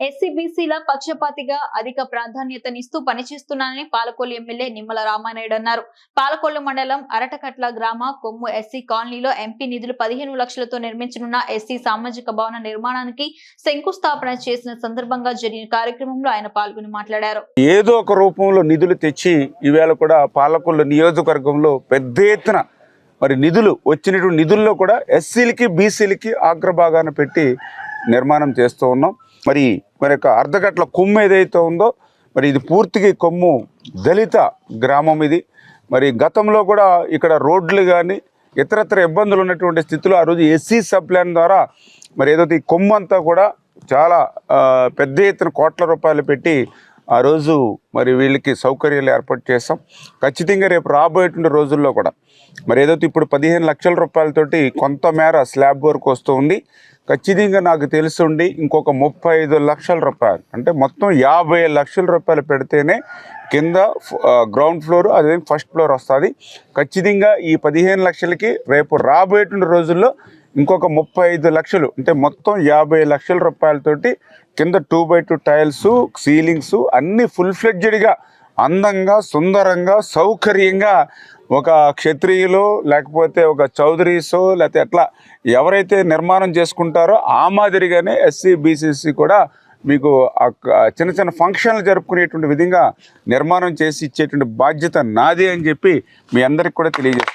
SC బీసీల పక్షపాతిగా అధిక ప్రాధాన్యతనిస్తూ పనిచేస్తున్నానని పాలకొల్లు ఎమ్మెల్యే నిమ్మల రామానాయుడు అన్నారు. పాలకొల్లు మండలం అరటకట్ల గ్రామ కొమ్ము ఎస్సీ కాలనీలో ఎంపీ నిధులు పదిహేను లక్షలతో నిర్మించనున్న ఎస్సీ సామాజిక భవన నిర్మాణానికి శంకుస్థాపన చేసిన సందర్భంగా జరిగిన కార్యక్రమంలో ఆయన పాల్గొని మాట్లాడారు. ఏదో ఒక రూపంలో నిధులు తెచ్చి ఈవేళ కూడా పాలకొల్లు నియోజకవర్గంలో పెద్ద ఎత్తున మరి నిధులు వచ్చినటువంటి నిధుల్లో కూడా ఎస్సీలకి బీసీలకి ఆగ్రభాగాన పెట్టి నిర్మాణం చేస్తూ ఉన్నాం. మరి మరి యొక్క అర్ధగట్ల కొమ్ము ఏదైతే ఉందో మరి ఇది పూర్తిగా కొమ్ము దళిత గ్రామం ఇది. మరి గతంలో కూడా ఇక్కడ రోడ్లు కానీ ఇతరత్ర ఇబ్బందులు ఉన్నటువంటి స్థితిలో ఆ రోజు ఎస్సీ సబ్ ప్లాన్ ద్వారా మరి ఏదైతే ఈ కొమ్ము అంతా కూడా చాలా పెద్ద ఎత్తున కోట్ల రూపాయలు పెట్టి ఆ రోజు మరి వీళ్ళకి సౌకర్యాలు ఏర్పాటు చేస్తాం ఖచ్చితంగా రేపు రాబోయేటువంటి రోజుల్లో కూడా. మరి ఏదైతే ఇప్పుడు పదిహేను లక్షల రూపాయలతోటి కొంతమేర స్లాబ్ వర్క్ వస్తూ ఉంది. ఖచ్చితంగా నాకు తెలుసుండి ఇంకొక ముప్పై ఐదు లక్షల రూపాయలు. అంటే మొత్తం యాభై లక్షల రూపాయలు పెడితేనే కింద గ్రౌండ్ ఫ్లోర్ అదే ఫస్ట్ ఫ్లోర్ వస్తుంది. ఖచ్చితంగా ఈ పదిహేను లక్షలకి రేపు రాబోయేటువంటి రోజుల్లో ఇంకొక ముప్పై ఐదు లక్షలు అంటే మొత్తం యాభై లక్షల రూపాయలతోటి కింద two by two tiles ceilings అన్నీ ఫుల్ ఫ్లెడ్జెడ్గా అందంగా సుందరంగా సౌకర్యంగా ఒక క్షత్రియులు లేకపోతే ఒక చౌదరీసో లేకపోతే ఎట్లా ఎవరైతే నిర్మాణం చేసుకుంటారో ఆ మాదిరిగానే ఎస్సీ బీసీసీ కూడా మీకు చిన్న చిన్న ఫంక్షన్లు జరుపుకునేటువంటి విధంగా నిర్మాణం చేసి ఇచ్చేటువంటి బాధ్యత నాది అని చెప్పి మీ అందరికి కూడా తెలియజేస్తాను